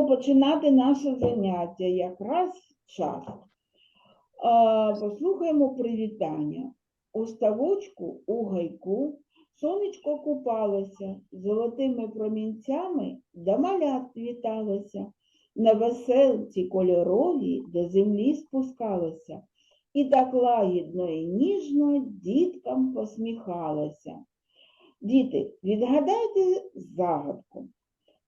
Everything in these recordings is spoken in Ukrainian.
будемо починати наше заняття. Якраз час. Послухаємо привітання. У ставочку, у гайку, сонечко купалося, золотими промінцями до малят віталося, на веселці кольоровій до землі спускалося, і так лагідно і ніжно діткам посміхалося. Діти, відгадайте загадку.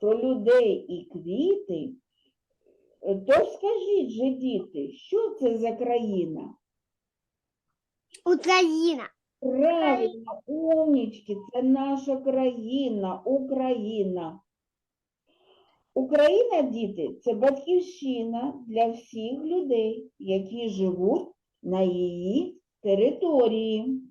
про людей і квіти. Е, Тож скажіть же, діти, що це за країна? Україна. Правильно, умнічки, це наша країна, Україна. Україна, діти, це батьківщина для всіх людей, які живуть на її території.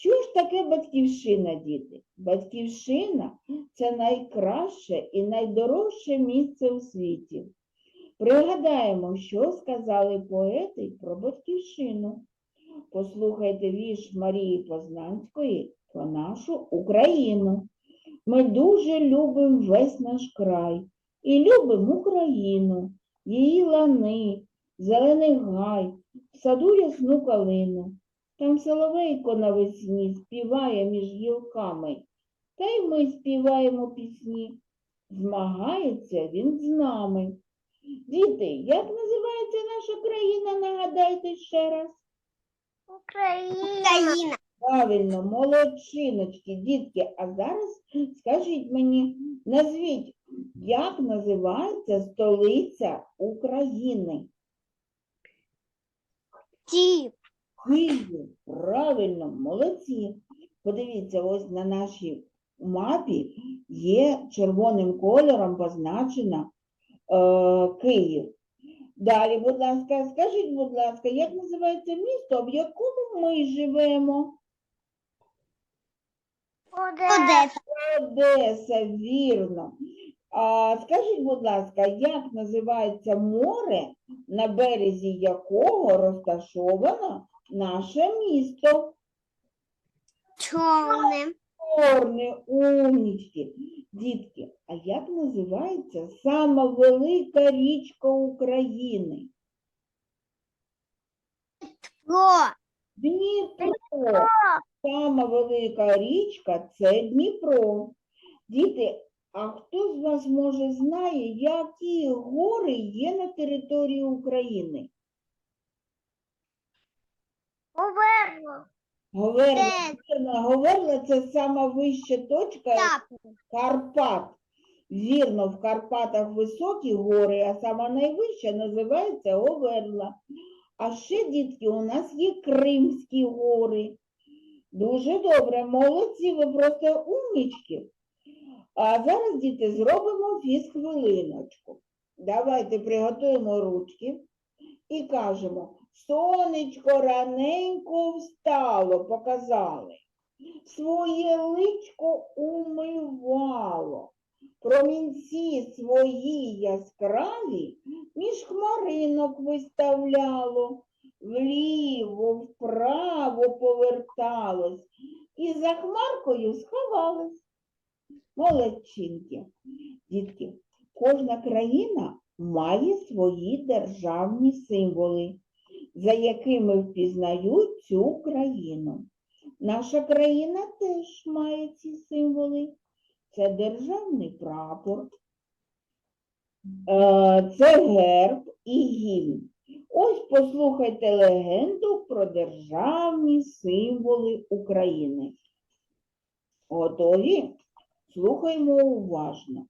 Що ж таке батьківщина, діти? Батьківщина це найкраще і найдорожче місце у світі. Пригадаємо, що сказали поети про батьківщину. Послухайте вірш Марії Познанської про нашу Україну. Ми дуже любимо весь наш край і любимо Україну, її лани, зелений гай, в саду ясну калину. Там соловейко навесні співає між гілками, та й ми співаємо пісні. Змагається він з нами. Діти, як називається наша країна, нагадайте ще раз. Україна. Правильно, молодчиночки, дітки. А зараз скажіть мені, назвіть, як називається столиця України? Київ. Київ. Правильно, молодці. Подивіться, ось на нашій мапі є червоним кольором позначено е, Київ. Далі, будь ласка, скажіть, будь ласка, як називається місто, в якому ми живемо? Одеса. Одеса, вірно. А скажіть, будь ласка, як називається море, на березі якого розташовано наше місто? Чорне. Чорне, умнічки. Дітки, а як називається сама велика річка України? Про. Дніпро. Сама велика річка це Дніпро. Діти, а хто з вас може знає, які гори є на території України? Говерла, Це- вірно, Говерла це сама вища точка. Карпат. Вірно, в Карпатах високі гори, а сама найвища називається Говерла. А ще, дітки, у нас є Кримські гори. Дуже добре, молодці, ви просто умнічки. А зараз, діти, зробимо фізхвилиночку. Давайте приготуємо ручки і кажемо, сонечко раненько встало, показали. Своє личко умивало, промінці свої яскраві між хмаринок виставляло, вліво, вправо поверталось і за хмаркою сховалось. Молодчинки. Дітки, кожна країна має свої державні символи, за якими впізнають цю країну. Наша країна теж має ці символи. Це державний прапор, е, це герб і гімн. Ось послухайте легенду про державні символи України. Готові? Слухаймо уважно.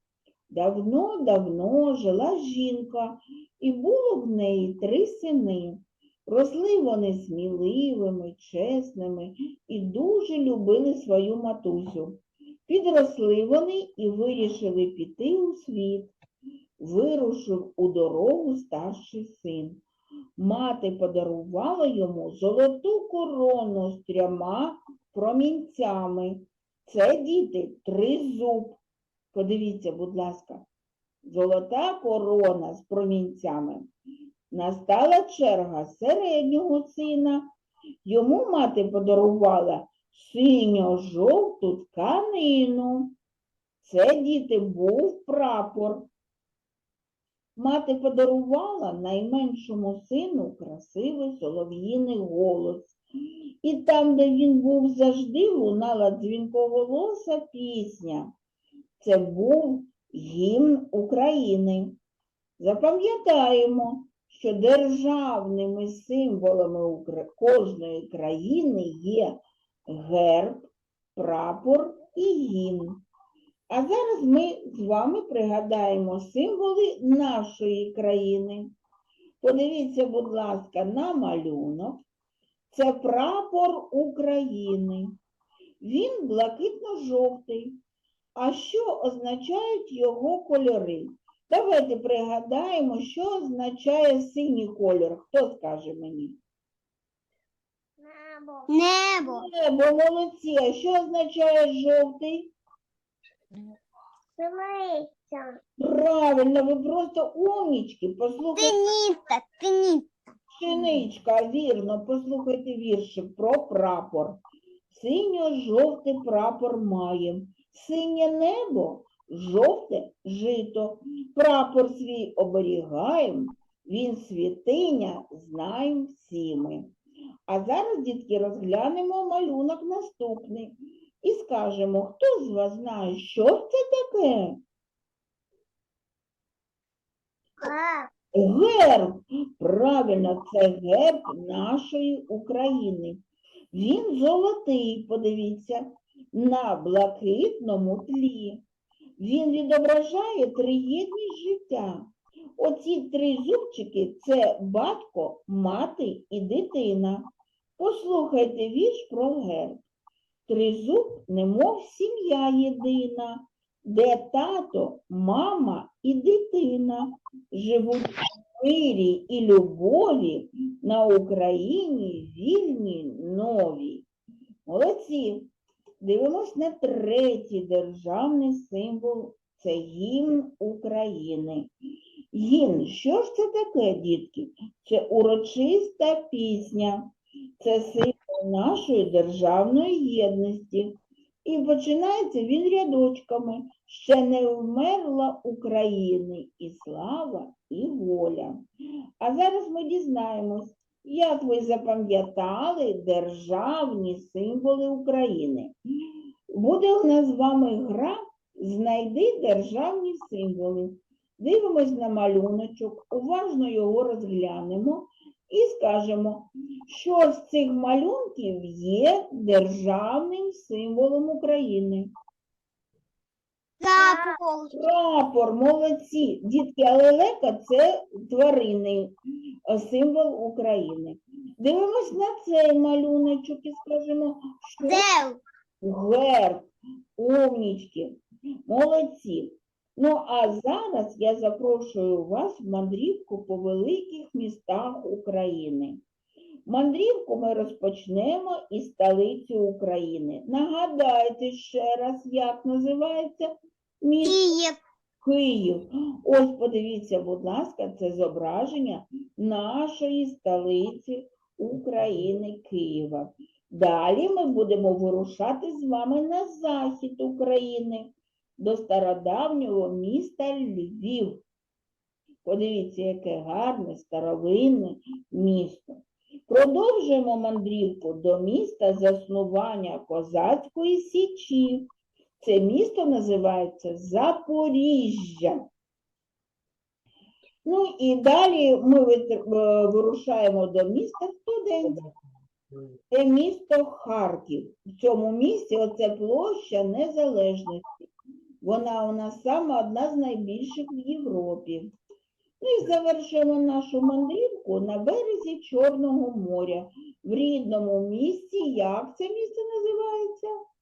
Давно-давно жила жінка, і було в неї три сини. Росли вони сміливими, чесними і дуже любили свою матусю. Підросли вони і вирішили піти у світ. вирушив у дорогу старший син. Мати подарувала йому золоту корону з трьома промінцями. Це діти тризуб. Подивіться, будь ласка, золота корона з промінцями. Настала черга середнього сина. Йому мати подарувала синьо-жовту тканину. Це діти був прапор. Мати подарувала найменшому сину красивий солов'їний голос. І там, де він був завжди, лунала дзвінковолоса пісня. Це був гімн України. Запам'ятаємо, що державними символами кожної країни є герб, прапор і гімн. А зараз ми з вами пригадаємо символи нашої країни. Подивіться, будь ласка, на малюнок. Це прапор України. Він блакитно-жовтий. А що означають його кольори? Давайте пригадаємо, що означає синій кольор. Хто скаже мені? Небо. Небо. Небо, молодці. А що означає жовтий? Дивися. Правильно, ви просто умнічки. Послухайте, тениста. пшеничка, вірно, послухайте віршик про прапор. Синьо-жовтий прапор маєм, синє небо, жовте жито. Прапор свій оберігаєм, він святиня, знаєм всі ми. А зараз, дітки, розглянемо малюнок наступний і скажемо, хто з вас знає, що це таке? Герб. Правильно, це герб нашої України. Він золотий, подивіться, на блакитному тлі. Він відображає триєдність життя. Оці три зубчики це батько, мати і дитина. Послухайте вірш про герб. Тризуб, немов сім'я єдина, де тато, мама і дитина живуть в мирі і любові на Україні вільній новій. Молодці. Дивимось на третій державний символ це гімн України. Гімн, що ж це таке, дітки? Це урочиста пісня, це символ нашої державної єдності. І починається він рядочками. Ще не вмерла України і слава, і воля. А зараз ми дізнаємось, як ви запам'ятали державні символи України. Буде у нас з вами гра Знайди державні символи. Дивимось на малюночок, уважно його розглянемо і скажемо, що з цих малюнків є державним символом України. Запах. Прапор, молодці. Дітки, а лелека – це тваринний е, символ України. Дивимось на цей малюночок і скажемо, що Дев. герб, умнічки, молодці. Ну, а зараз я запрошую вас в мандрівку по великих містах України. Мандрівку ми розпочнемо із столиці України. Нагадайте ще раз, як називається місто Киев. Київ. Ось подивіться, будь ласка, це зображення нашої столиці України Києва. Далі ми будемо вирушати з вами на захід України до стародавнього міста Львів. Подивіться, яке гарне старовинне місто. Продовжуємо мандрівку до міста заснування Козацької Січі. Це місто називається Запоріжжя. Ну і далі ми е, вирушаємо до міста студентів. Це місто Харків. В цьому місті оце площа Незалежності. Вона у нас саме одна з найбільших в Європі. Ну і завершимо нашу мандрівку на березі Чорного моря. В рідному місті, як це місто називається?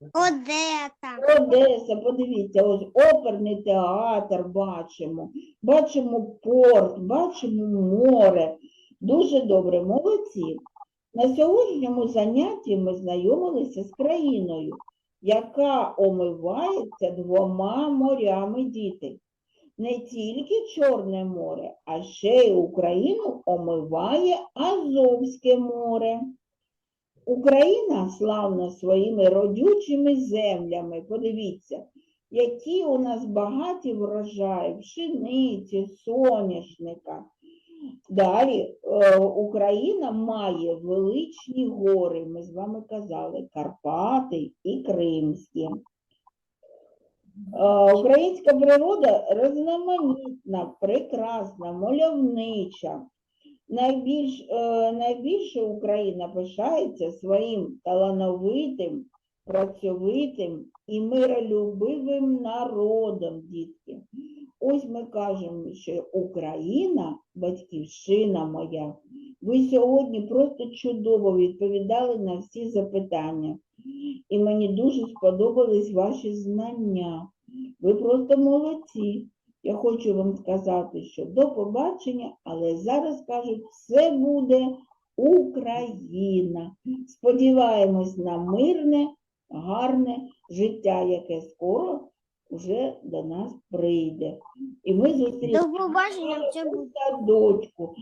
Одеса. Одеса, подивіться, ось оперний театр бачимо, бачимо порт, бачимо море. Дуже добре, молодці. На сьогоднішньому занятті ми знайомилися з країною, яка омивається двома морями діти. Не тільки Чорне море, а ще й Україну омиває Азовське море. Україна славна своїми родючими землями. Подивіться, які у нас багаті врожаї, пшениці, соняшника. Далі е, Україна має величні гори, ми з вами казали, Карпати і Кримські. Е, Українська природа різноманітна, прекрасна, мальовнича. Найбільш, е, найбільше Україна пишається своїм талановитим, працьовитим і миролюбивим народом, дітки. Ось ми кажемо, що Україна, батьківщина моя. Ви сьогодні просто чудово відповідали на всі запитання. І мені дуже сподобались ваші знання. Ви просто молодці. Я хочу вам сказати, що до побачення, але зараз кажуть, все буде Україна. Сподіваємось на мирне, гарне життя, яке скоро вже до нас прийде. І ми зустрінемося До побачення в садочку.